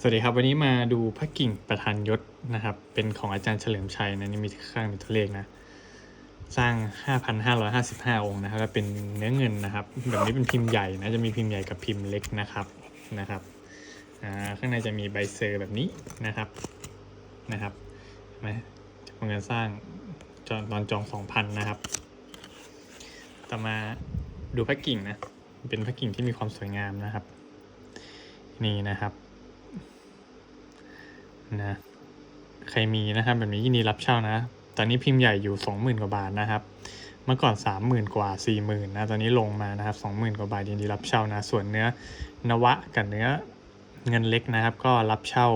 สวัสดีครับ วันนี้มาดูพระกิ่งประธานยศนะครับ เป็นของอาจารย์เฉลิมชัยนะนี่มีข้างมีตัวเลขนะ สร้าง 5,555 องค์นะครับแล้วเป็นเนื้อเงินนะครับ แบบนี้เป็นพิมพ์ใหญ่นะจะมีพิมพ์ใหญ่กับพิมพ์เล็กนะครับนะครับข้างในจะมีใบเซอร์แบบนี้นะครับนะครับเห็นไหมจำนวนเงินสร้างจอนตอนจอง 2,000 นะครับ ต่อมาดูพระกิ่งนะเป็นพระกิ่งที่มีความสวยงามนะครับ นี่นะครับ นะใครมีนะครับแบบนี้ยินดีรับเช่านะ ตอนนี้พิมพ์ใหญ่อยู่สองหมื่นกว่าบาทนะครับ เมื่อก่อนสามหมื่นกว่าสี่หมื่นนะตอนนี้ลงมานะครับสองหมื่นกว่าบาทยินดีรับเช่านะ ส่วนเนื้อนวะกับเนื้อเงินเล็กนะครับ ก็รับเช่า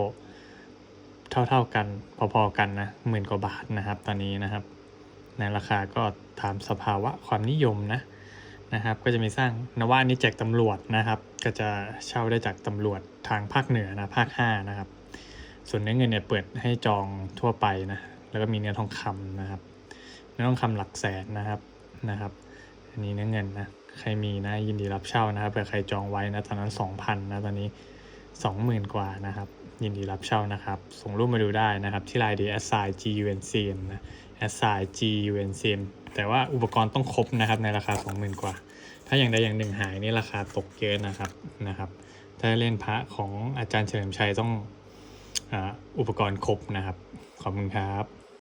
เท่าๆกันพอๆกันนะหมื่นกว่าบาทนะครับ ตอนนี้นะครับในราคาก็ตามสภาวะความนิยมนะนะครับ ก็จะมีสร้างนวะนี้แจกตำรวจนะครับ ก็จะเช่าได้จากตำรวจทางภาคเหนือนะภาคห้านะครับ ส่วนเนื้อเงินเนี่ยเปิดให้จองทั่วไปนะ แล้วก็มีเนื้อทองคำนะครับ เนื้อทองคำหลักแสนนะครับนะครับ อันนี้เนื้อเงินนะ ใครมีนะยินดีรับเช่านะครับเผื่อใครจองไว้นะตอนนั้นสองพันนะตอนนี้สองหมื่นกว่านะครับ ยินดีรับเช่านะครับ ส่งรูปมาดูได้นะครับ ที่ไลน์ดี s i g u n c m นะ s i g u n c m แต่ว่าอุปกรณ์ต้องครบนะครับในราคา 20,000 กว่า ถ้าอย่างใดอย่างหนึ่งหายนี่ราคาตกเยอะนะครับนะครับ ถ้าเล่นพระของอาจารย์เฉลิมชัยต้อง อุปกรณ์ครบนะครับ ขอบคุณครับ